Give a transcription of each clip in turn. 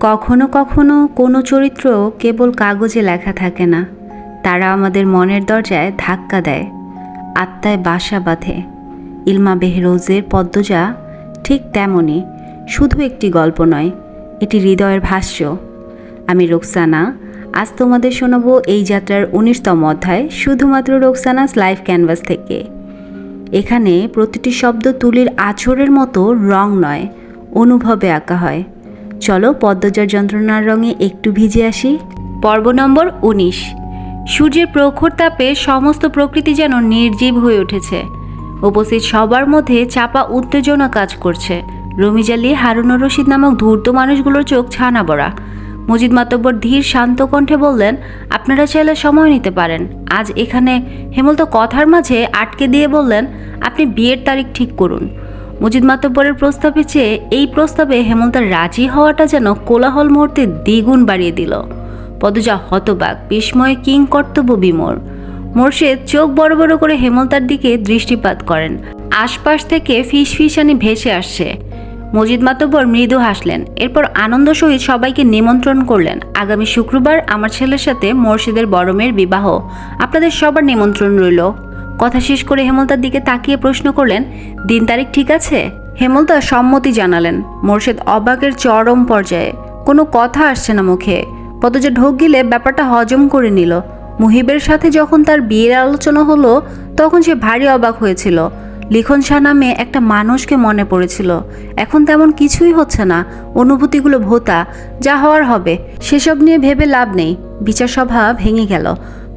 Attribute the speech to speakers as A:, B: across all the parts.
A: কখনো কখনো কোনো চরিত্র কেবল কাগজে লেখা থাকে না। তারা আমাদের মনের দরজায় ধাক্কা দেয়। আত্মায় বাসা বাঁধে। ইলমা বেহরোজের পদ্মজা ঠিক তেমনই, শুধু একটি গল্প নয়, এটি হৃদয়ের ভাষ্য। আমি রোকসানা, আজ তোমাদের শোনাবো এই যাত্রার উনিশতম অধ্যায়, শুধুমাত্র রোকসানাস লাইফ ক্যানভাস থেকে। এখানে প্রতিটি শব্দ তুলির আছরের মতো রং নয়, অনুভবে আঁকা হয়। চলো পদ্মজার যন্ত্রণার রঙে একটু ভিজে আসি। পর্ব নম্বর উনিশ। সূর্যের প্রখর তাপে সমস্ত প্রকৃতি যেন নির্জীব হয়ে উঠেছে। উপস্থিত সবার মধ্যে চাপা উত্তেজনা কাজ করছে। রমিজালি হারুনুর রশিদ নামক ধূর্ত মানুষগুলোর চোখ ছানা বড়া। মজিদ মাতব্বর ধীর শান্ত কণ্ঠে বললেন, আপনারা চাইলে সময় নিতে পারেন। আজ এখানে হেমন্ত কথার মাঝে আটকে দিয়ে বললেন, আপনি বিয়ের তারিখ ঠিক করুন। মজিদ মাতব্বরের প্রস্তাবে চেয়ে এই প্রস্তাবে হেমন্তার রাজি হওয়াটা যেন কোলাহল মুহূর্তে দ্বিগুণ বাড়িয়ে দিল। পদজা হতবাক, বিস্ময়ে কিং কর্তব্য বিমোর। মোর্শেদ চোখ বড় বড় করে হেমন্তার দিকে দৃষ্টিপাত করেন। আশপাশ থেকে ফিস ফিসানি ভেসে আসছে। মজিদ মাতব্বর মৃদু হাসলেন, এরপর আনন্দ সহিত সবাইকে নিমন্ত্রণ করলেন। আগামী শুক্রবার আমার ছেলের সাথে মোর্শেদের বড় মেয়ের বিবাহ। আপনাদের সবার নিমন্ত্রণ রইল। কথা শেষ করে হেমলতার দিকে তাকিয়ে প্রশ্ন করলেন, দিন তারিখ ঠিক আছে? হেমলতা সম্মতি জানালেন। মোর্শেদ অবাকের চরম পর্যায়ে, কোনো কথা আসছে না মুখে। পদজা ঢোক গিলে ব্যাপারটা হজম করে নিল। মুহিবের সাথে যখন তার বিয়ের আলোচনা হলো, তখন সে ভারী অবাক হয়েছিল। লিখন শাহ নামে একটা মানুষকে মনে পড়েছিল। এখন তেমন কিছুই হচ্ছে না, অনুভূতিগুলো ভোতা, যা হওয়ার হবে। সেসব নিয়ে ভেবে লাভ নেই। বিচার সভা ভেঙে গেল।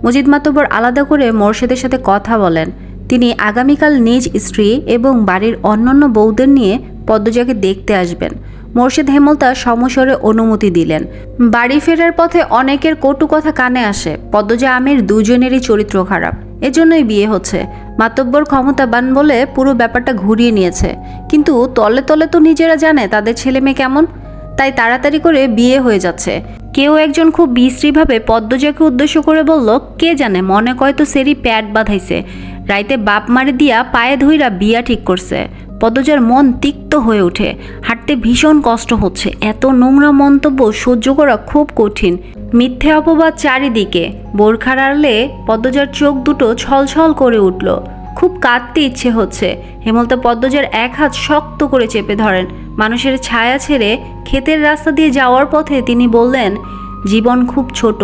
A: মজিদ মাতব্বর আলাদা করে মোর্শেদের সাথে কথা বলেন। তিনি আগামীকাল নিজ স্ত্রী এবং বাড়ির অন্যান্য বউদের নিয়ে পদ্মজাকে দেখতে আসবেন। মোর্শেদ হেমলতা সমস্বরে অনুমতি দিলেন। বাড়ি ফেরার পথে অনেকের কটু কথা কানে আসে। পদ্মজা আমের দুজনেরই চরিত্র খারাপ। এজন্যই বিয়ে হচ্ছে। মাতব্বর ক্ষমতাবান বলে পুরো ব্যাপারটা ঘুরিয়ে নিয়েছে। কিন্তু তলে তলে তো নিজেরা জানে তাদের ছেলে মেয়ে কেমন। তাই তাড়াতাড়ি করে বিয়ে হয়ে যাচ্ছে। কেউ একজন খুব বিশ্রীভাবে পদ্মজাকে উদ্দেশ্য করে বলল, কে জানে, মনে কয়তো সেরি প্যাট বাঁধাইছে। রাইতে বাপ মারে দিয়া পায়ে ধইরা বিয়া ঠিক করছে। পদ্মজার মন তিক্ত হয়ে ওঠে। হাঁটতে ভীষণ কষ্ট হচ্ছে। এত নোংরা মন্তব্য সহ্য করা খুব কঠিন। মিথ্যে অপবাদ চারিদিকে। বোরখার আড়লে পদ্মজার চোখ দুটো ছলছল করে উঠল। খুব কাঁদতে ইচ্ছে হচ্ছে। হেমলতা পদ্মজার এক হাত শক্ত করে চেপে ধরেন। মানুষের ছায়া ছেড়ে ক্ষেতের রাস্তা দিয়ে যাওয়ার পথে তিনি বললেন, জীবন খুব ছোট।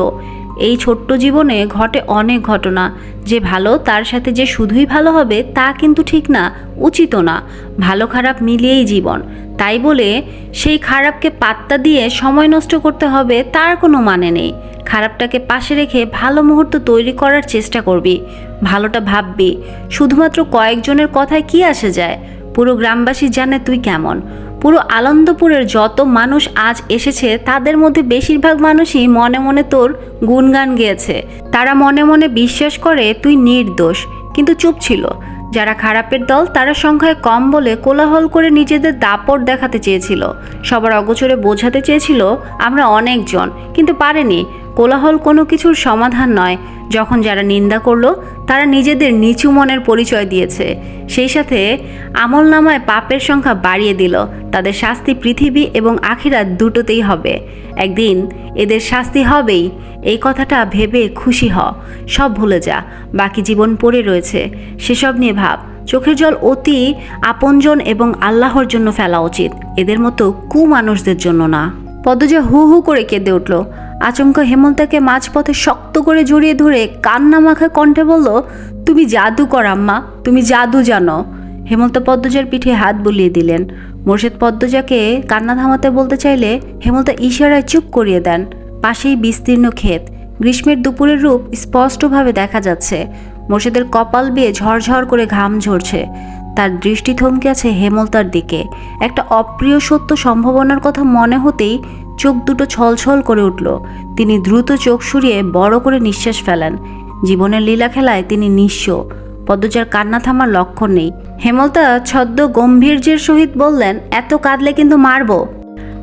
A: এই ছোট্ট জীবনে ঘটে অনেক ঘটনা। যে ভালো, তার সাথে যে শুধুই ভালো হবে, তা কিন্তু ঠিক না, উচিতও না। ভালো খারাপ মিলিয়েই জীবন। তাই বলে সেই খারাপকে পাত্তা দিয়ে সময় নষ্ট করতে হবে, তার কোনো মানে নেই। খারাপটাকে পাশে রেখে ভালো মুহূর্ত তৈরি করার চেষ্টা করবি। ভালোটা ভাববি। শুধুমাত্র কয়েকজনের কথায় কি আসে যায়? পুরো গ্রামবাসী জানে তুই কেমন। পুরো আনন্দপুরের যত মানুষ আজ এসেছে, তাদের মধ্যে বেশিরভাগ মানুষই মনে মনে তোর গুণগান গেয়েছে। তারা মনে মনে বিশ্বাস করে, তুই নির্দোষ। কিন্তু চুপ ছিল। যারা খারাপের দল, তারা সংখ্যায় কম বলে কোলাহল করে নিজেদের দাপট দেখাতে চেয়েছিল। সবার অগোচরে বোঝাতে চেয়েছিল, আমরা অনেকজন। কিন্তু পারেনি। কোলাহল কোনো কিছুর সমাধান নয়। যখন যারা নিন্দা করল, তারা নিজেদের নিচু মনের পরিচয় দিয়েছে। সেই সাথে আমল নামায় পাপের সংখ্যা বাড়িয়ে দিল। তাদের শাস্তি পৃথিবী এবং আখিরাত দুটোতেই হবে। একদিন, এদের শাস্তি হবেই। এই কথাটা ভেবে খুশি হ। সব ভুলে যা। বাকি জীবন পড়ে রয়েছে। সেসব নিয়ে ভাব। চোখের জল অতি আপনজন এবং আল্লাহর জন্য ফেলা উচিত। এদের মতো কুমানুষদের জন্য না। পদ্মজা হু হু করে কেঁদে উঠল। আচমকা হেমন্তাকে মাঝপথে শক্ত করে জড়িয়ে ধরে কান্না মাখা কণ্ঠে বলল, তুমি জাদু কর আম্মা, তুমি জাদু জানো। হেমন্ত পদ্মজার পিঠে হাত বুলিয়ে দিলেন। মোর্শেদ পদ্মজাকে কান্না থামাতে বলতে চাইলে হেমন্ত ইশারায় চুপ করিয়ে দেন। পাশেই বিস্তীর্ণ ক্ষেত। গ্রীষ্মের দুপুরের রূপ স্পষ্টভাবে দেখা যাচ্ছে। মোর্শেদের কপাল বেয়ে ঝরঝর করে ঘাম ঝরছে। তার দৃষ্টি থমকে আছে হেমলতার দিকে। একটা অপ্রিয় সত্য সম্ভাবনার কথা মনে হতেই চোখ দুটো ছলছল করে উঠল। তিনি দ্রুত চোখ সরিয়ে বড় করে নিঃশ্বাস ফেলেন। জীবনের লীলা খেলায় তিনি নিঃস্ব। পদ্মজার কান্না থামার লক্ষণ নেই। হেমলতা ছদ্ম গম্ভীর্যের সহিত বললেন, এত কাঁদলে কিন্তু মারব?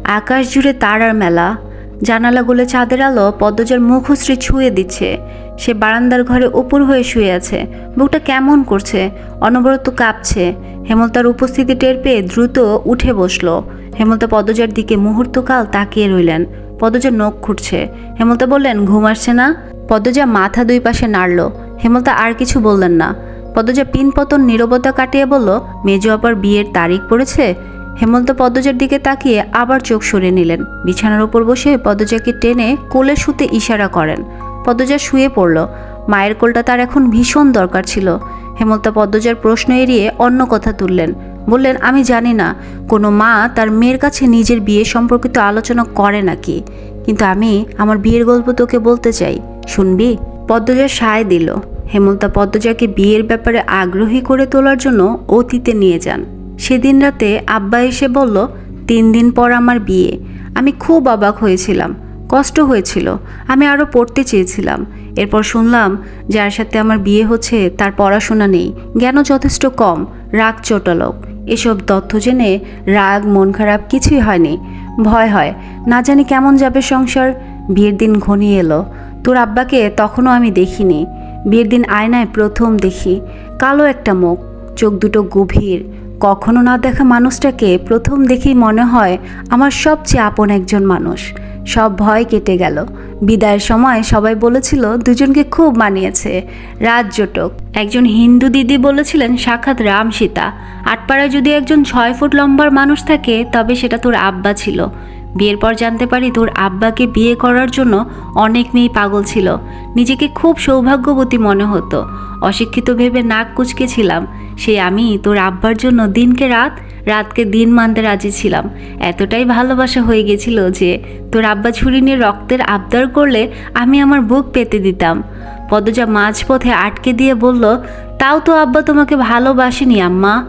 A: আকাশ জুড়ে তারার মেলা। জানালাগুলো চাঁদের আলো পদ্মজার মুখশ্রী ছুঁয়ে দিচ্ছে। সে বারান্দার ঘরে উপর হয়ে শুয়ে আছে। বুকটা কেমন করছে? অনবরত কাঁপছে। হেমলতার উপস্থিতি টের পেয়ে দ্রুত উঠে বসল। হেমলতা পদজার দিকে মুহূর্তকাল তাকিয়ে রইলেন। পদজা নখ খুঁটছে হেমলতা বললেন, ঘুম আসছে না? পদজা মাথা দুই পাশে নাড়ল। হেমলতা আর কিছু বললেন না। পদজা পিনপতন নীরবতা কাটিয়ে বলল, মেজো আপার বিয়ের তারিখ পড়েছে? হেমন্ত পদ্মজার দিকে তাকিয়ে আবার চোখ সরিয়ে নিলেন। বিছানার ওপর বসে পদ্মজাকে টেনে কোলে শুতে ইশারা করেন। পদ্মজা শুয়ে পড়ল। মায়ের কোলটা তার এখন ভীষণ দরকার ছিল। হেমলতা পদ্মজার প্রশ্ন এড়িয়ে অন্য কথা তুললেন। বললেন, আমি জানি না, কোনো মা তার মেয়ের কাছে নিজের বিয়ে সম্পর্কিত আলোচনা করে নাকি? কিন্তু আমি আমার বিয়ের গল্প তোকে বলতে চাই। শুনবি? পদ্মজা সায় দিল। হেমলতা পদ্মজাকে বিয়ের ব্যাপারে আগ্রহী করে তোলার জন্য অতীতে নিয়ে যান। সেদিন রাতে আব্বা এসে বলল, তিন দিন পর আমার বিয়ে। আমি খুব অবাক হয়েছিলাম। কষ্ট হয়েছিল। আমি আরও পড়তে চেয়েছিলাম। এরপর শুনলাম, যার সাথে আমার বিয়ে হচ্ছে, তার পড়াশোনা নেই। জ্ঞানও যথেষ্ট কম। রাগ চোটালক। এসব তথ্য জেনে রাগ, মন খারাপ কিছুই হয়নি। ভয় হয়। না জানি কেমন যাবে সংসার। বিয়ের দিন ঘনিয়ে এলো। তোর আব্বাকে তখনও আমি দেখিনি। বিয়ের দিন আয়নায় প্রথম দেখি। কালো একটা মুখ। চোখ দুটো গভীর। কখনো না দেখা মানুষটাকে প্রথম দেখেই মনে হয় আমার সবচেয়ে আপন একজন মানুষ। সব ভয় কেটে গেল। বিদায়ের সময় সবাই বলেছিল, দুজনকে খুব মানিয়েছে। রাজ জোটক। একজন হিন্দু দিদি বলেছিলেন, সাক্ষাৎ রাম সীতা আটপাড়ায় যদি একজন ছয় ফুট লম্বার মানুষ থাকে, তবে সেটা তোর আব্বা ছিল। বিয়ের পর জানতে পারি তোর আব্বাকে বিয়ে করার জন্য অনেক মেয়ে পাগল ছিল। নিজেকে খুব সৌভাগ্যবতী মনে হতো। অশিক্ষিত ভেবে নাক কুচকেছিলাম সেই আমি তোর আব্বার জন্য দিনকে রাত, রাতকে দিন মানতে রাজি ছিলাম। এতটাই ভালোবাসা হয়ে গেছিল যে তোর আব্বা ছুরি নিয়ে রক্তের আবদার করলে আমি আমার বুক পেতে দিতাম। পদজা মাঝপথে আটকে দিয়ে বলল, তাও তো আব্বা তোমাকে ভালোবাসেনি, আম্মা।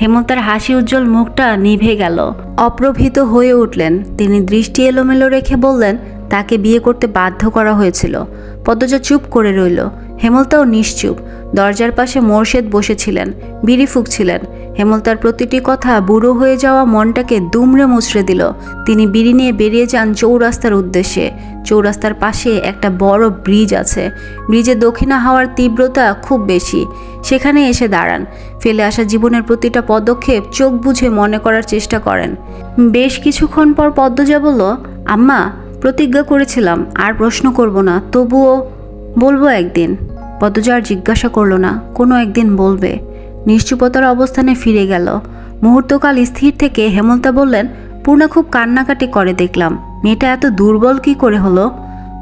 A: হেমন্তার হাসি উজ্জ্বল মুখটা নিভে গেল। অপ্রভৃত হয়ে উঠলেন। তিনি দৃষ্টি এলোমেলো রেখে বললেন, তাকে বিয়ে করতে বাধ্য করা হয়েছিল। পদ্মজা চুপ করে রইল। হেমলতাও নিশ্চুপ। দরজার পাশে মোর্শেদ বসেছিলেন, বিড়ি ফুঁকছিলেন। হেমলতার প্রতিটি কথা বুড়ো হয়ে যাওয়া মনটাকে দুমড়ে মুচড়ে দিল। তিনি বিড়ি নিয়ে বেরিয়ে যান চৌরাস্তার উদ্দেশ্যে। চৌরাস্তার পাশে একটা বড় ব্রিজ আছে। ব্রিজে দক্ষিণা হাওয়ার তীব্রতা খুব বেশি। সেখানে এসে দাঁড়ান। ফেলে আসা জীবনের প্রতিটা পদক্ষেপ চোখ বুঝে মনে করার চেষ্টা করেন। বেশ কিছুক্ষণ পর পদ্মজা বলল, আম্মা, প্রতিজ্ঞা করেছিলাম, আর প্রশ্ন করব না, তবুও বলব একদিন। পদ্মজা আর জিজ্ঞাসা করল না, কোনো একদিন বলবে। নিশ্চুপতার অবস্থানে ফিরে গেল। মুহূর্তকাল স্থির থেকে হেমন্তা বললেন পূর্ণা খুব কান্নাকাটি করে দেখলাম। মেয়েটা এত দুর্বল কি করে হলো?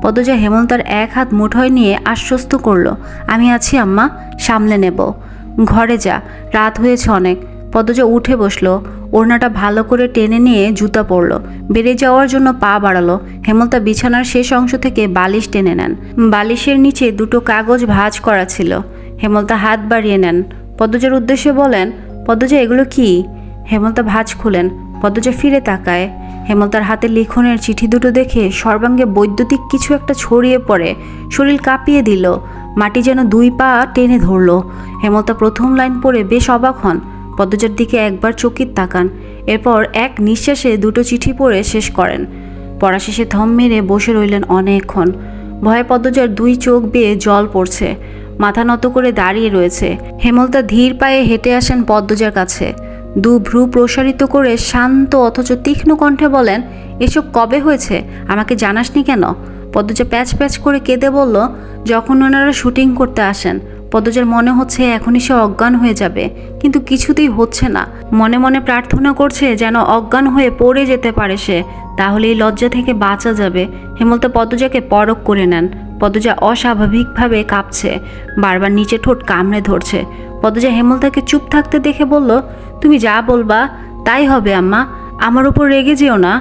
A: পদজা হেমন্তার এক হাত মুঠোয় নিয়ে আশ্বস্ত করল, আমি আছি আম্মা, সামলে নেব। ঘরে যা, রাত হয়েছে অনেক। পদজা উঠে বসল, ওড়নাটা ভালো করে টেনে নিয়ে জুতা পরলো। বেড়ে যাওয়ার জন্য পা বাড়ালো। হেমলতা বিছানার শেষ অংশ থেকে বালিশ টেনে নেন। বালিশের নিচে দুটো কাগজ ভাঁজ করা ছিল। হেমলতা হাত বাড়িয়ে নেন। পদ্মজার উদ্দেশ্যে বলেন পদ্মজা এগুলো কি? হেমলতা ভাঁজ খুলেন। পদ্মজা ফিরে তাকায়। হেমলতার হাতে লিখনের চিঠি দুটো দেখে সর্বাঙ্গে বৈদ্যুতিক কিছু একটা ছড়িয়ে পড়ে। শরীর কাঁপিয়ে দিল। মাটি যেন দুই পা টেনে ধরলো। হেমলতা প্রথম লাইন পড়ে বেশ অবাক হন। পদ্মজার দিকে একবার চকিত তাকান। এরপর এক নিঃশ্বাসে দুটো চিঠি পড়ে শেষ করেন। পড়া শেষে থম মেরে বসে রইলেন অনেকক্ষণ। ভয়ে পদ্মজার দুই চোখ বেয়ে জল পড়ছে। মাথা নত করে দাঁড়িয়ে রয়েছে। হেমলতা ধীর পায়ে হেঁটে আসেন পদ্মজার কাছে। দু ভ্রু প্রসারিত করে শান্ত অথচ তীক্ষ্ণ কণ্ঠে বলেন, এসব কবে হয়েছে? আমাকে জানাসনি কেন? পদ্মজা প্যাচ প্যাচ করে কেঁদে বলল, যখন ওনারা শুটিং করতে আসেন, পদ্মজার মনে হচ্ছে এখনই সে অজ্ঞান হয়ে যাবে, কিন্তু কিছুতেই হচ্ছে না। মনে মনে প্রার্থনা করছে যেন অজ্ঞান হয়ে পড়ে যেতে পারে সে তাহলে এই লজ্জা থেকে বাঁচা যাবে। হেমন্ত পদ্মজাকে পরক করে নেন। পদ্মজা অস্বাভাবিকভাবে কাঁপছে, বারবার নিচে ঠোঁট কামড়ে ধরছে। পদ্মজা হেমলতাকে চুপ থাকতে দেখে বলল, তুমি যা বলবা, তাই হবে আম্মা, আমার উপর রেগে যেও না।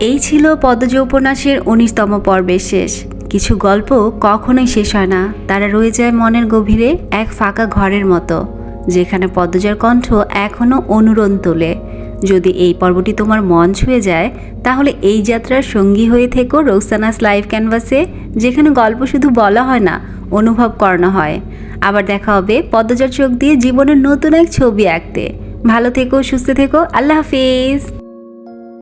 A: এই ছিল পদ্মজ উপন্যাসের উনিশতম পর্বের শেষ। কিছু গল্প কখনোই শেষ হয় না, তারা রয়ে যায় মনের গভীরে এক ফাঁকা ঘরের মতো, যেখানে পদ্মজার কণ্ঠ এখনও অনুরণ তোলে। যদি এই পর্বটি তোমার মন ছুঁয়ে যায়, তাহলে এই যাত্রার সঙ্গী হয়ে থেকো রোকসানাস লাইভ ক্যানভাসে, যেখানে গল্প শুধু বলা হয় না, অনুভব করানো হয়। আবার দেখা হবে পদ্মজার দিয়ে জীবনের নতুন এক ছবি আঁকতে। ভালো থেকো, সুস্থ থেকো, আল্লাহ হাফিজ।